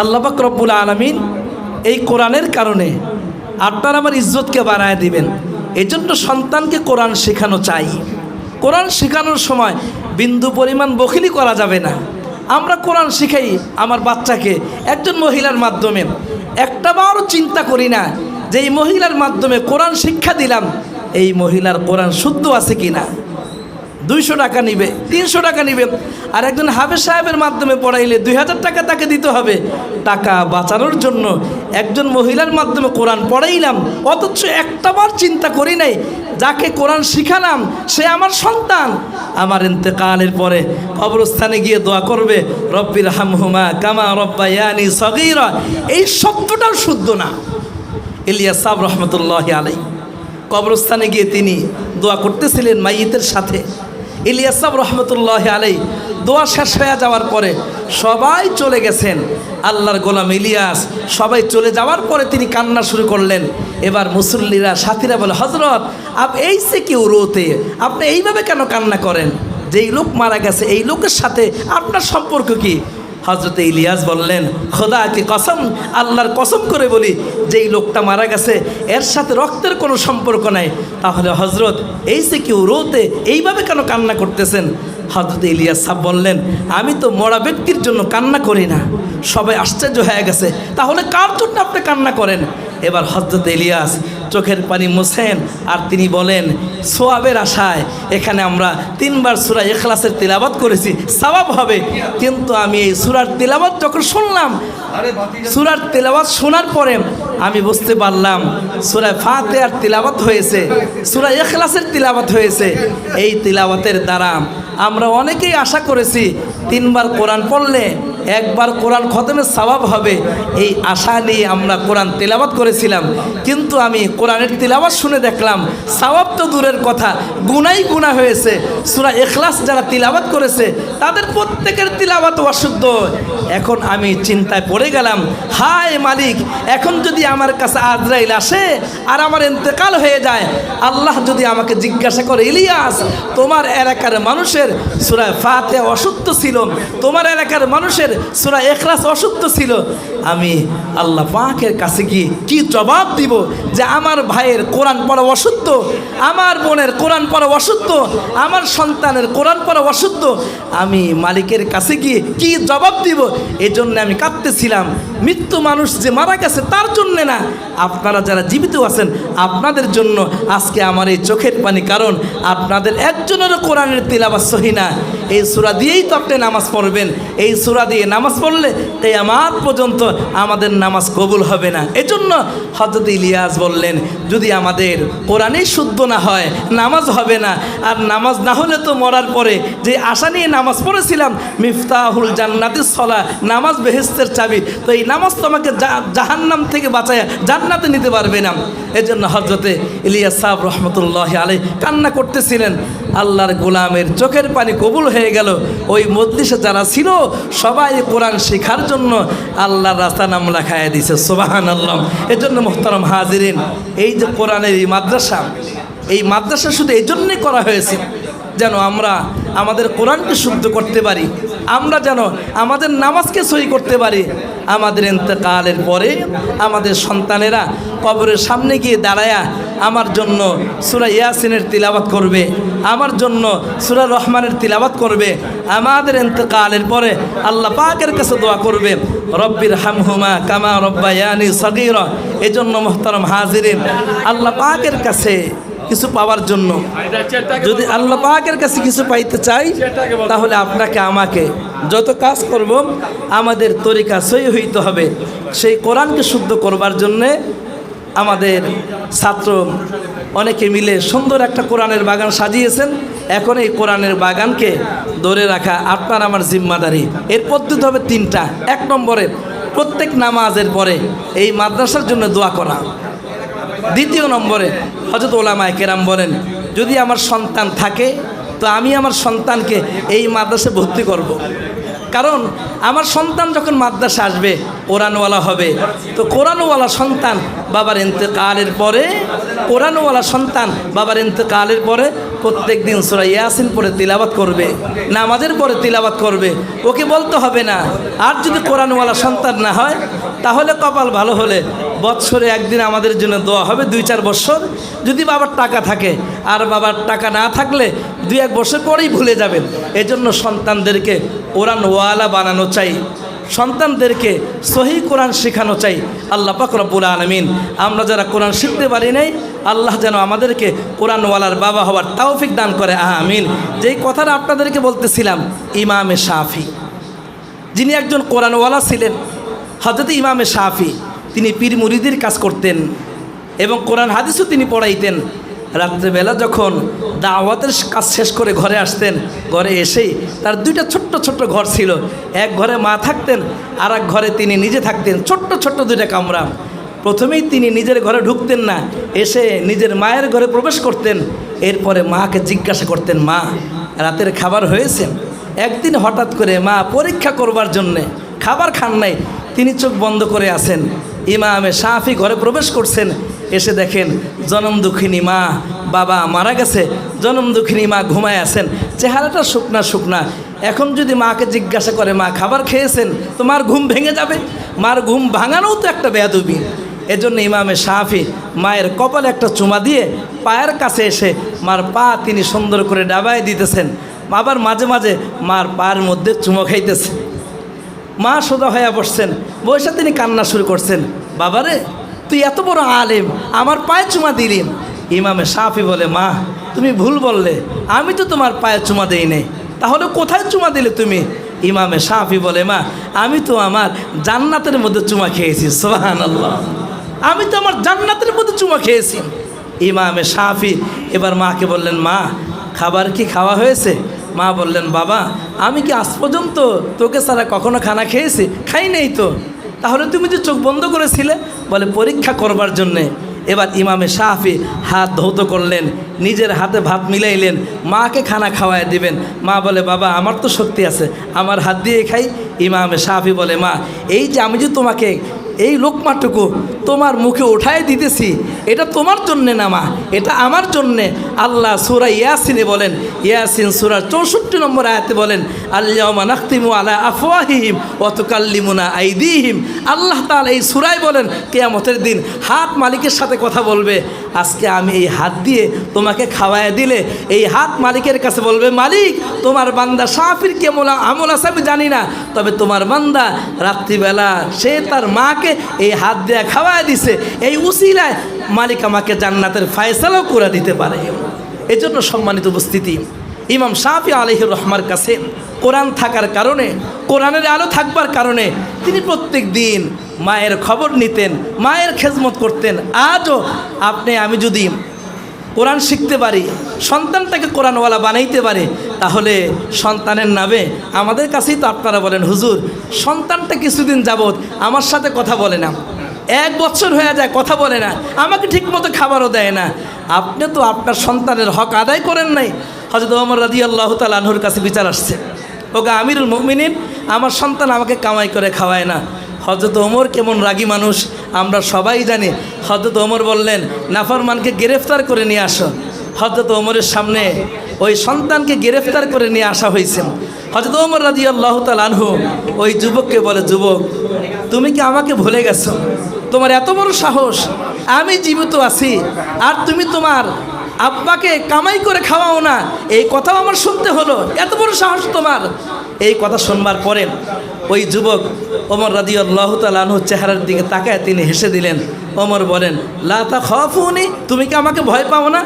আল্লাহ পাক রব্বুল আলমিন এই কোরআনের কারণে আপনার আমার ইজ্জতকে বাড়ায় দিবেন। এজন্য সন্তানকে কোরআন শেখানো চাই। কোরআন শেখানোর সময় বিন্দু পরিমাণ বখিলি করা যাবে না। আমরা কোরআন শিখাই আমার বাচ্চাকে একজন মহিলার মাধ্যমে। একটা বারও চিন্তা করি না যে এই মহিলার মাধ্যমে কোরআন শিক্ষা দিলাম, এই মহিলার কোরআন শুদ্ধ আছে কি না দুইশো টাকা নিবে, তিনশো টাকা নিবে। আর একজন হাফেজ সাহেবের মাধ্যমে পড়াইলে দুই হাজার টাকা তাকে দিতে হবে। টাকা বাঁচানোর জন্য একজন মহিলার মাধ্যমে কোরআন পড়াইলাম, অথচ একটাবার চিন্তা করি নাই, যাকে কোরআন শিখালাম, সে আমার সন্তান। আমার ইন্তেকালের পরে কবরস্থানে গিয়ে দোয়া করবে রব্বির হামহুমা কামা রব্বায়ানি সগীরা। এই শব্দটাও শুদ্ধ না। ইলিয়াস সাহ রহমতুল্লাহ আলাই কবরস্থানে গিয়ে তিনি দোয়া করতেছিলেন মাইয়েতের সাথে। ইলিয়াস সাহ রহমতুল্লাহ আলাই দোয়া শেষ হয়ে যাওয়ার পরে সবাই চলে গেছেন। আল্লাহর গোলাম ইলিয়াস সবাই চলে যাওয়ার পরে তিনি কান্না শুরু করলেন। এবার মুসল্লিরা, সাথীরা বলে হজরত আপ এই সে কেউ রোতে? আপনি এইভাবে কেন কান্না করেন? যেই লোক মারা গেছে, এই লোকের সাথে আপনার সম্পর্ক কি? হজরতে ইলিয়াস বললেন খোদা কি কসম, আল্লাহর কসম করে বলি, যেই লোকটা মারা গেছে, এর সাথে রক্তের কোনো সম্পর্ক নাই। তাহলে হজরত এই সে কেউ রোতে এইভাবে কেন কান্না করতেছেন? হজরত ইলিয়াস সাহ বললেন, আমি তো মরা ব্যক্তির জন্য কান্না করি না। সবাই আশ্চর্য হয়ে গেছে। তাহলে কার জন্য আপনি কান্না করেন? এবার হজরত ইলিয়াস চোখের পানি মোছেন। আর তিনি বলেন, সোয়াবের আশায় এখানে আমরা তিনবার সুরা এখলাসের তিলাবাত করেছি সবাব হবে। কিন্তু আমি এই সুরার তিলাবাত যখন শুনলাম, সুরার তেলাওয়াত শোনার পরে আমি বুঝতে পারলাম সুরায় ফাতে আর তিলাবাত হয়েছে, সুরা এখলাসের তিলাবাত হয়েছে। এই তিলাবাতের দ্বারা আমরা অনেকেই আশা করেছি, তিনবার কোরআন পড়লে একবার কোরআন খতমের স্বভাব হবে, এই আশা নিয়ে আমরা কোরআন তেলাবাত করেছিলাম। কিন্তু আমি কোরআনের তেলাবাত শুনে দেখলাম, স্বভাব তো দূরের কথা, গুনাই গুণা হয়েছে। সুরা এখলাস যারা তিলাবাত করেছে, তাদের প্রত্যেকের তিলাবাত অশুদ্ধ। এখন আমি চিন্তায় পড়ে গেলাম, হায় মালিক, এখন যদি আমার কাছে আজরাইল আসে আর আমার ইন্তেকাল হয়ে যায়, আল্লাহ যদি আমাকে জিজ্ঞাসা করে, ইলিয়াস, তোমার এলাকার মানুষের সুরা ফাতে অশুদ্ধ ছিল, তোমার এলাকার মানুষের সুরা এখলাস অশুদ্ধ ছিল? আমি আল্লাহ পাকের কাছে গিয়ে কি জবাব দিব যে আমার ভাইয়ের কোরআন পড়া অশুদ্ধ আমার বোনের কোরআন পড়া অশুদ্ধ আমার সন্তানের কোরআন পড়া অশুদ্ধ আমি মালিকের কাছে গিয়ে কি জবাব দিব এই জন্য আমি কাঁদতেছিলাম। মৃত্যু মানুষ যে মারা গেছে তার জন্যে না। আপনারা যারা জীবিত আছেন, আপনাদের জন্য আজকে আমার এই চোখের পানি, কারণ আপনাদের একজনেরও কোরআনের তিলাবাস সহি না। এই সুরা দিয়েই তো আপনি নামাজ পড়বেন। এই সুরা দিয়ে নামাজ পড়লে তাই আমার পর্যন্ত আমাদের নামাজ কবুল হবে না। এজন্য হজরত ইলিয়াস বললেন, যদি আমাদের কোরআনেই শুদ্ধ না হয়, নামাজ হবে না। আর নামাজ না হলে তো মরার পরে যে আশা নিয়ে নামাজ পড়েছিলাম, মিফতাহুল জান্নাতের সলা, নামাজ বেহেস্তের চাবি, তো এই নামাজ তো আমাকে জাহান্নাম থেকে বাঁচায় জান্নাতে নিতে পারবে না। এজন্য হজরতে ইলিয়াস সাহ রহমতুল্লাহ আলাই কান্না করতেছিলেন। আল্লাহর গোলামের চোখের পানি কবুল হয়ে গেল। ওই মজলিসে যারা ছিল, সবাই কোরআন শেখার জন্য আল্লাহর রাস্তা নাম লেখায় দিছে সোবাহান আল্লাহ জন্য মোহতারম হাজিরিন, এই যে কোরআনের এই মাদ্রাসা এই মাদ্রাসা শুধু এই জন্যই করা হয়েছে যেন আমরা আমাদের কোরআনকে শুদ্ধ করতে পারি, আমরা যেন আমাদের নামাজকে সই করতে পারি। আমাদের এতেকালের পরে আমাদের সন্তানেরা কবরের সামনে গিয়ে দাঁড়ায়া আমার জন্য সুরা ইয়াসিনের তিলাবাত করবে, আমার জন্য সুরা রহমানের তিলাবাত করবে, আমাদের এতেকালের পরে আল্লাহ পাকের কাছে দোয়া করবে, রব্বির হামহুমা কামা রব্বা রব্বায়ানি সগির। এজন্য মোহতারম হাজিরিন, আল্লাহ পাকের কাছে কিছু পাওয়ার জন্য। যদি আল্লাহ পাকের কাছে কিছু পাইতে চাই, তাহলে আপনাকে, আমাকে যত কাজ করব, আমাদের তরিকা সই হইতে হবে। সেই কোরআনকে শুদ্ধ করবার জন্যে আমাদের ছাত্র অনেকে মিলে সুন্দর একটা কোরআনের বাগান সাজিয়েছেন। এখন এই কোরআনের বাগানকে ধরে রাখা আপনার আমার জিম্মাদারি। এর পদ্ধতি হবে তিনটা। এক নম্বরে, প্রত্যেক নামাজের পরে এই মাদ্রাসার জন্য দোয়া করা। দ্বিতীয় নম্বরে হজরত ওলামায় কেরাম বলেন, যদি আমার সন্তান থাকে, তো আমি আমার সন্তানকে এই মাদ্রাসে ভর্তি করব। কারণ আমার সন্তান যখন মাদ্রাসা আসবে, কোরআনওয়ালা হবে তো কোরআনওয়ালা সন্তান বাবার কালের পরে, কোরআনওয়ালা সন্তান বাবার কালের পরে প্রত্যেক দিন সুরা ইয়াসিন পরে তিলাবাত করবে, নামাজের পরে তিলাবাত করবে, ওকে বলতে হবে না। আর যদি কোরআনওয়ালা সন্তান না হয়, তাহলে কপাল ভালো হলে বৎসরে একদিন আমাদের জন্য দোয়া হবে দুই চার বছর। যদি বাবার টাকা থাকে, আর বাবার টাকা না থাকলে দুই এক বছর পরেই ভুলে যাবেন। এজন্য সন্তানদেরকে কোরআনওয়ালা বানানো চাই। সন্তানদেরকে সহি কোরআন শেখানো চাই। আল্লাহ পাক রব্বুল আলমিন। আমরা যারা কোরআন শিখতে পারি নাই, আল্লাহ যেন আমাদেরকে কোরআনওয়ালার বাবা হওয়ার তাওফিক দান করে। আমিন। যেই কথাটা আপনাদেরকে বলতেছিলাম, ইমামে শাফি। যিনি একজন কোরআনওয়ালা ছিলেন হজরত ইমামে শাফি, তিনি পীর মুরিদির কাজ করতেন এবং কোরআন হাদিসও তিনি পড়াইতেন। রাত্রেবেলা যখন দাওয়াতের কাজ শেষ করে ঘরে আসতেন, ঘরে এসেই তার দুইটা ছোট্ট ছোট্ট ঘর ছিল। এক ঘরে মা থাকতেন আর এক ঘরে তিনি নিজে থাকতেন। ছোট্ট ছোট্ট দুইটা কামরা প্রথমেই তিনি নিজের ঘরে ঢুকতেন না, এসে নিজের মায়ের ঘরে প্রবেশ করতেন। এরপরে মাকে জিজ্ঞাসা করতেন, মা, রাতের খাবার হয়েছে? একদিন হঠাৎ করে মা পরীক্ষা করবার জন্যে খাবার খান নাই। তিনি চোখ বন্ধ করে আছেন। ইমামে সাফি ঘরে প্রবেশ করছেন, এসে দেখেন জনম দুঃখিনী মা, বাবা মারা গেছে, জনম দুঃখিনী মা ঘুমায় আছেন, চেহারাটা শুকনা শুকনা। এখন যদি মাকে জিজ্ঞাসা করে, মা, খাবার খেয়েছেন? তোমার ঘুম ভেঙে যাবে? মার ঘুম ভাঙানোও তো একটা বেয়াদবি। এজন্য ইমামে সাহাফি মায়ের কপালে একটা চুমা দিয়ে পায়ের কাছে এসে মার পা তিনি সুন্দর করে ডাবায় দিতেছেন। আবার মাঝে মাঝে মার পায়ের মধ্যে চুমো খাইতেছে। মা সোজা হয়ে বসছেন। বসে তিনি কান্না শুরু করছেন। বাবারে, তুই এত বড় আলেম, আমার পায়ে চুমা দিলি। ইমামে সাফি বলে, মা, তুমি ভুল বললে, আমি তো তোমার পায়ে চুমা দেই নাই। তাহলে কোথায় চুমা দিলে তুমি? ইমামে সাফি বলে, মা, আমি তো আমার জান্নাতের মধ্যে চুমা খেয়েছি সোহান আল্লাহ আমি তো আমার জান্নাতের মধ্যে চুমা খেয়েছি। ইমামে সাফি এবার মাকে বললেন, মা, খাবার কি খাওয়া হয়েছে? মা বললেন, বাবা, আমি কি আজ পর্যন্ত তোকে সারা কখনো খানা খেয়েছি? খাই নেই তো। তাহলে তুমি যে চোখ বন্ধ করেছিলে? বলে, পরীক্ষা করবার জন্যে। এবার ইমামে সাহাফি হাত ধৌত করলেন। নিজের হাতে ভাত মিলাইলেন, মাকে খানা খাওয়ায় দিবেন। মা বলে, বাবা, আমার তো শক্তি আছে, আমার হাত দিয়ে খাই। ইমামে সাহাফি বলে, মা, এই যে আমি যে তোমাকে এই লোকমাটুকু তোমার মুখে উঠায় দিতেছি, এটা তোমার জন্যে না, মা, এটা আমার জন্যে। আল্লাহ সুরা ইয়াসিনে বলেন, ইয়াসিন সুরার চৌষট্টি নম্বর আয়াতে বলেন আল্লাহমা নাখতিমু আলা আফওয়াহিম অতকাল্লিমুনা আইদিহিম। আল্লাহ তাআলা এই সুরায় বলেন, কেয়ামতের দিন হাত মালিকের সাথে কথা বলবে। আজকে আমি এই হাত দিয়ে তোমাকে খাওয়ায় দিলে, এই হাত মালিকের কাছে বলবে, মালিক, তোমার বান্দা সাফির কেমন আমল আছে আমি জানি না। তবে তোমার বান্দা রাত্রিবেলা সে তার মাকে এই হাত দিয়ে খাওয়ায় দিছে। এই উসিলায় মালিক আমাকে জান্নাতের ফায়সালাও করে দিতে পারে। এই জন্য সম্মানিত উপস্থিতি, ইমাম শাহি আলহির রহমার কাছে কোরআন থাকার কারণে, কোরআনের আলো থাকবার কারণে তিনি প্রত্যেক দিন মায়ের খবর নিতেন, মায়ের খেজমত করতেন। আজও আপনি, আমি যদি কোরআন শিখতে পারি, সন্তানটাকে কোরআনওয়ালা বানাইতে পারে, তাহলে সন্তানের নামে আমাদের কাছেই তো আপনারা বলেন, হুজুর, সন্তানটা কিছুদিন যাবৎ আমার সাথে কথা বলে না, এক বছর হয়ে যায় কথা বলে না, আমাকে ঠিকমতো খাবারও দেয় না। আপনি তো আপনার সন্তানের হক আদায় করেন নাই। হজরত ওমর রাজি আল্লাহ তালাহুর কাছে বিচার আসছে। ওকে আমিরুল মমিনিন, আমার সন্তান আমাকে কামাই করে খাওয়ায় না। হজরত ওমর কেমন রাগী মানুষ, আমরা সবাই জানি। হজরত ওমর বললেন, নাফরমানকে গ্রেফতার করে নিয়ে আসো। হজরত ওমরের সামনে ওই সন্তানকে গ্রেফতার করে নিয়ে আসা হয়েছে। হজরত ওমর রাজি আল্লাহ তালানহু ওই যুবককে বলে, যুবক, তুমি কি আমাকে ভুলে গেছো? তোমার এত বড় সাহস, আমি জীবিত আছি, আর তুমি তোমার আব্বাকে কামাই করে খাওয়াও না। এই কথাও আমার শুনতে হলো। এত বড় সাহস তোমার। এই কথা শুনবার পরে ওই যুবক ওমর রাজি আল্লাহ তালানহুর চেহারার দিকে তাকায়, তিনি হেসে দিলেন। ওমর বলেন লাতা খাওয়া তুমি কি আমাকে ভয় পাও না?